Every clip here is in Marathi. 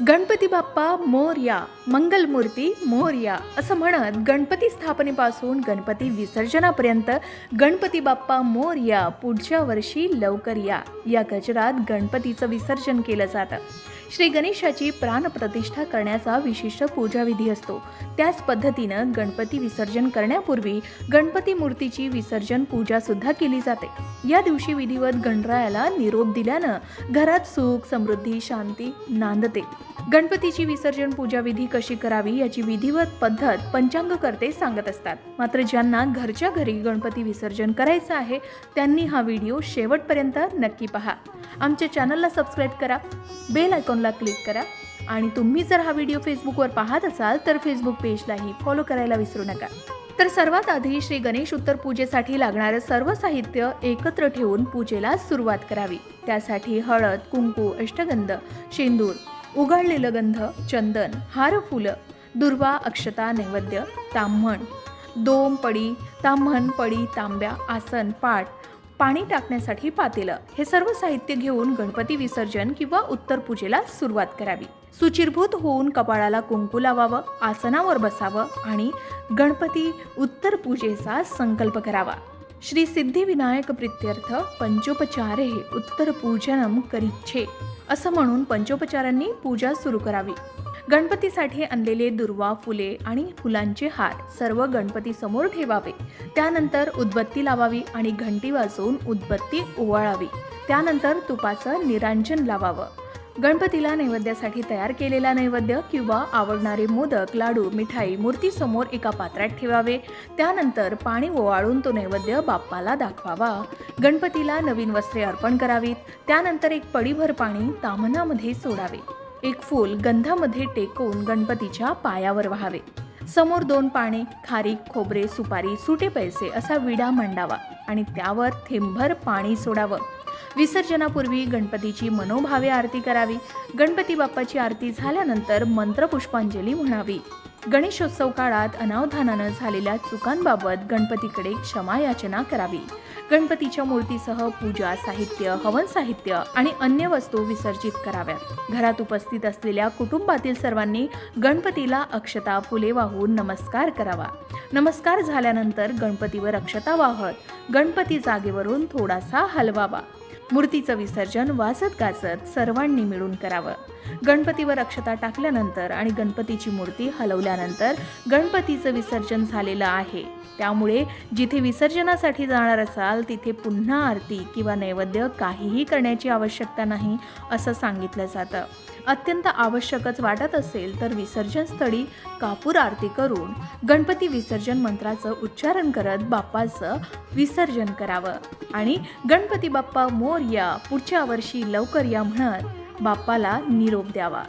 गणपती बाप्पा मोरया मंगलमूर्ती मोरया असं म्हणत गणपती स्थापनेपासून गणपती विसर्जनापर्यंत गणपती बाप्पा मोरया पुढच्या वर्षी लवकर या. या गजरात गणपतीचं विसर्जन केलं जातं. श्री गणेशाची प्राणप्रतिष्ठा करण्याचा विशिष्ट पूजाविधी असतो. त्याच पद्धतीनं गणपती विसर्जन करण्यापूर्वी गणपती मूर्तीची विसर्जन पूजा सुद्धा केली जाते. या दिवशी विधिवत गणरायाला निरोप दिल्यानं घरात सुख समृद्धी शांती नांदते. गणपतीची विसर्जन पूजा विधी कशी करावी याची विधिवत पद्धत पंचांगकर्ते सांगत असतात. मात्र ज्यांना घरच्या घरी गणपती विसर्जन करायचं आहे त्यांनी हा व्हिडिओ शेवटपर्यंत नक्की पहा. आमच्या चॅनलला सबस्क्राईब करा बेल आयकॉनला क्लिक करा आणि तुम्ही जर हा व्हिडिओ फेसबुकवर पाहत असाल तर फेसबुक पेजलाही फॉलो करायला विसरू नका. तर सर्वात आधी श्री गणेश उत्तर पूजेसाठी लागणारं सर्व साहित्य एकत्र ठेवून पूजेला सुरुवात करावी. त्यासाठी हळद कुंकू अष्टगंध शेंदूर उघडलेलं गंध चंदन हार फुलं दुर्वा अक्षता नैवेद्य ताम्हण दोम पडी ताम्हण पडी तांब्या आसन पाट पाणी टाकण्यासाठी पातेलं. हे सर्व साहित्य घेऊन गणपती विसर्जन किंवा उत्तर पूजेला सुरुवात करावी. सुचिरभूत होऊन कपाळाला कुंकू लावावं आसनावर बसावं आणि गणपती उत्तर पूजेचा संकल्प करावा. श्री सिद्धिविनायक प्रित्यर्थ पंचोपचारे उत्तरपूजनम करीच्छे करिच्छे असं म्हणून पंचोपचारांनी पूजा सुरू करावी. गणपतीसाठी आणलेले दुर्वा फुले आणि फुलांचे हार सर्व गणपती समोर ठेवावे. त्यानंतर उदबत्ती लावावी आणि घंटी वाजवून उदबत्ती ओवाळावी. त्यानंतर तुपाचं निरांजन लावावं. गणपतीला नैवेद्यासाठी तयार केलेला नैवेद्य किंवा आवडणारे मोदक लाडू मिठाई मूर्तीसमोर एका पात्रात ठेवावे. त्यानंतर पाणी ओवाळून तो नैवेद्य बाप्पाला दाखवावा. गणपतीला नवीन वस्त्रे अर्पण करावीत. त्यानंतर एक पडीभर पाणी तामनामध्ये सोडावे. एक फूल गंधामध्ये टेकवून गणपतीच्या पायावर व्हावे. समोर दोन पाने खारीक खोबरे सुपारी सुटे पैसे असा विडा मांडावा आणि त्यावर थेंबभर पाणी सोडावं. विसर्जनापूर्वी गणपतीची मनोभावे आरती करावी. गणपती बाप्पाची आरती झाल्यानंतर मंत्रपुष्पांजली म्हणावी. गणेशोत्सव काळात अनावधानानं झालेल्या चुकांबाबत गणपतीकडे क्षमा याचना करावी. गणपतीच्या मूर्तीसह पूजा साहित्य हवन साहित्य आणि अन्य वस्तू विसर्जित कराव्यात. घरात उपस्थित असलेल्या कुटुंबातील सर्वांनी गणपतीला अक्षता फुले वाहून नमस्कार करावा. नमस्कार झाल्यानंतर गणपतीवर अक्षता वाहत गणपती जागेवरून थोडासा हलवावा. मूर्तीचं विसर्जन वाजत गाजत सर्वांनी मिळून करावं. गणपतीवर अक्षता टाकल्यानंतर आणि गणपतीची मूर्ती हलवल्यानंतर गणपतीचं विसर्जन झालेलं आहे. त्यामुळे जिथे विसर्जनासाठी जाणार असाल तिथे पुन्हा आरती किंवा नैवेद्य काहीही करण्याची आवश्यकता नाही असं सांगितलं जातं. अत्यंत आवश्यकच वाटत असेल तर विसर्जन स्थळी कापूर आरती करून गणपती विसर्जन मंत्राचं उच्चारण करत बाप्पाचं विसर्जन करावं. आणि गणपती बाप्पा मोर मोरया पुढच्या वर्षी लवकर या म्हणत बाप्पाला निरोप द्यावा.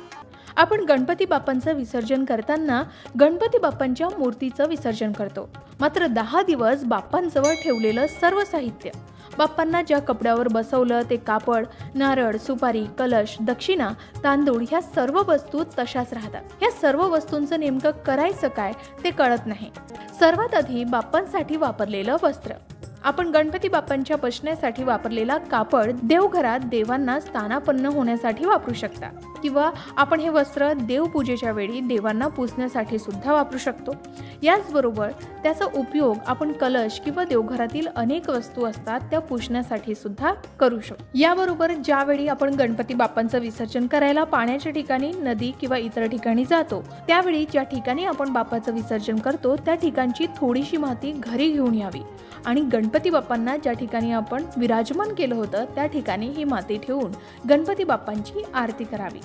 आपण गणपती बाप्पांचं विसर्जन करताना गणपती बाप्पांच्या मूर्तीचं विसर्जन करतो. मात्र दहा दिवस बाप्पांजवळ ठेवलेलं सर्व साहित्य बाप्पांना ज्या कपड्यावर बसवलं ते कापड नारळ सुपारी कलश दक्षिणा तांदूळ ह्या सर्व वस्तू तशाच राहतात. ह्या सर्व वस्तूंचं नेमकं करायचं काय ते कळत नाही. सर्वात आधी बाप्पांसाठी वापरलेलं वस्त्र. आपण गणपती बाप्पांच्या बसण्यासाठी वापरलेला कापड देवघरात देवांना स्थानापन्न होण्यासाठी वापरू शकता. किंवा आपण हे वस्त्र देवपूजेच्या वेळी देवांना पुजण्यासाठी सुद्धा वापरू शकतो. याचबरोबर त्याचा उपयोग आपण कलश किंवा देवघरातील अनेक वस्तू असतात त्या पुसण्यासाठी सुद्धा करू शकतो. याबरोबर ज्यावेळी आपण गणपती बाप्पांचं विसर्जन करायला पाण्याच्या ठिकाणी नदी किंवा इतर ठिकाणी जातो त्यावेळी ज्या ठिकाणी आपण बाप्पाचं विसर्जन करतो त्या ठिकाणची थोडीशी माती घरी घेऊन यावी. आणि गणपती बाप्पांना ज्या ठिकाणी आपण विराजमान केलं होतं त्या ठिकाणी ही माती ठेवून गणपती बाप्पांची आरती करावी.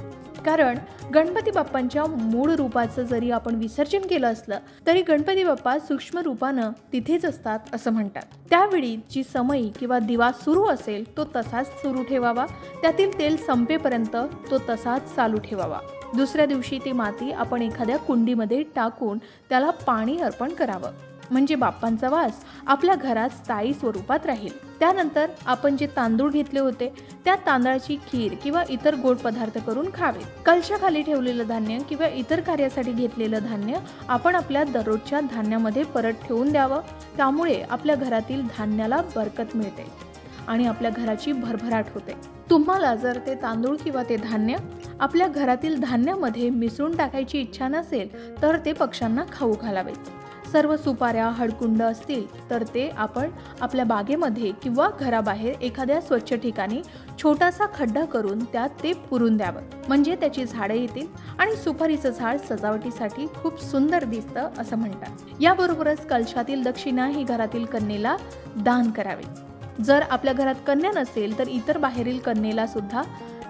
कारण गणपती बाप्पांच्या मूळ रूपाचं जरी आपण विसर्जन केलं असलं तरी गणपती बाप्पा सूक्ष्म रूपानं तिथेच असतात असं म्हणतात. त्यावेळी जी समई किंवा दिवा सुरू असेल तो तसाच सुरू ठेवावा. त्यातील तेल संपेपर्यंत तो तसाच चालू ठेवावा. दुसऱ्या दिवशी ती माती आपण एखाद्या कुंडीमध्ये टाकून त्याला पाणी अर्पण करावं. म्हणजे बाप्पांचा वास आपल्या घरात स्थायी स्वरूपात राहील. त्यानंतर आपण जे तांदूळ घेतले होते त्या तांदळाची खीर किंवा इतर गोड पदार्थ करून खावे. कलशाखाली ठेवलेलं धान्य किंवा इतर कार्यासाठी घेतलेलं धान्य आपण आपल्या दररोजच्या धान्यामध्ये परत ठेवून द्यावं. त्यामुळे आपल्या घरातील धान्याला बरकत मिळते आणि आपल्या घराची भरभराट होते. तुम्हाला जर ते तांदूळ किंवा ते धान्य आपल्या घरातील धान्यामध्ये मिसळून टाकायची इच्छा नसेल तर ते पक्ष्यांना खाऊ घालावेत सर्व सुपाऱ्या हडकुंड असतील तर ते आपण आपल्या बागेमध्ये किंवा घराबाहेर एखाद्या स्वच्छ ठिकाणी छोटासा खड्डा करून त्यात ते पुरून द्यावं. म्हणजे त्याची झाडे येतील आणि सुपारीचं झाड सजावटीसाठी खूप सुंदर दिसतं असं म्हणतात. याबरोबरच कलशातील दक्षिणा ही घरातील कन्येला दान करावे. जर आपल्या घरात कन्या नसेल तर इतर बाहेरील कन्येला सुद्धा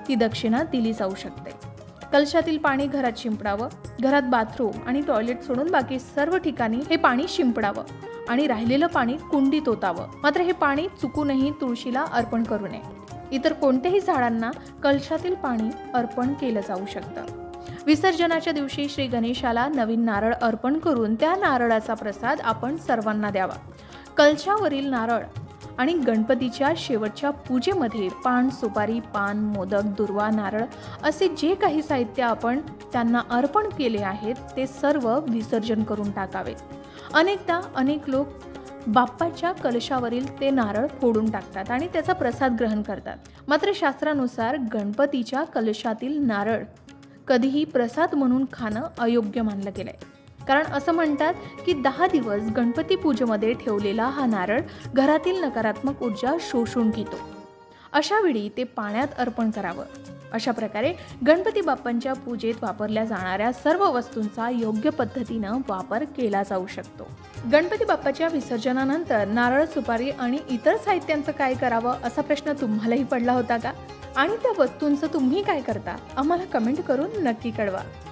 ती दक्षिणा दिली जाऊ शकते. कलशातील पाणी घरात शिंपडावं घरात बाथरूम आणि टॉयलेट सोडून बाकी सर्व ठिकाणी हे पाणी शिंपडावं आणि राहिलेलं पाणी कुंडीत ओतावं. मात्र हे पाणी चुकूनही तुळशीला अर्पण करू नये. इतर कोणत्याही झाडांना कलशातील पाणी अर्पण केलं जाऊ शकतं. विसर्जनाच्या दिवशी श्री गणेशाला नवीन नारळ अर्पण करून त्या नारळाचा प्रसाद आपण सर्वांना द्यावा. कलशावरील नारळ आणि गणपतीच्या शेवटच्या पूजेमध्ये पान सुपारी पान मोदक दुर्वा नारळ असे जे काही साहित्य आपण त्यांना अर्पण केले आहेत ते सर्व विसर्जन करून टाकावेत अनेकदा अनेक लोक बाप्पाच्या कलशावरील ते नारळ फोडून टाकतात आणि त्याचा प्रसाद ग्रहण करतात. मात्र शास्त्रानुसार गणपतीच्या कलशातील नारळ कधीही प्रसाद म्हणून खाणं अयोग्य मानलं गेलं आहे कारण असं म्हणतात की दहा दिवस गणपती पूजेमध्ये ठेवलेला हा नारळ घरातील नकारात्मक ऊर्जा शोषून घेतो. अशावेळी ते पाण्यात अर्पण करावं. अशा प्रकारे गणपती बाप्पांच्या पूजेत वापरल्या जाणाऱ्या सर्व वस्तूंचा योग्य पद्धतीनं वापर केला जाऊ शकतो. गणपती बाप्पाच्या विसर्जनानंतर नारळ सुपारी आणि इतर साहित्यांचं काय करावं असा प्रश्न तुम्हालाही पडला होता का? आणि त्या वस्तूंचं तुम्ही काय करता? आम्हाला कमेंट करून नक्की कळवा.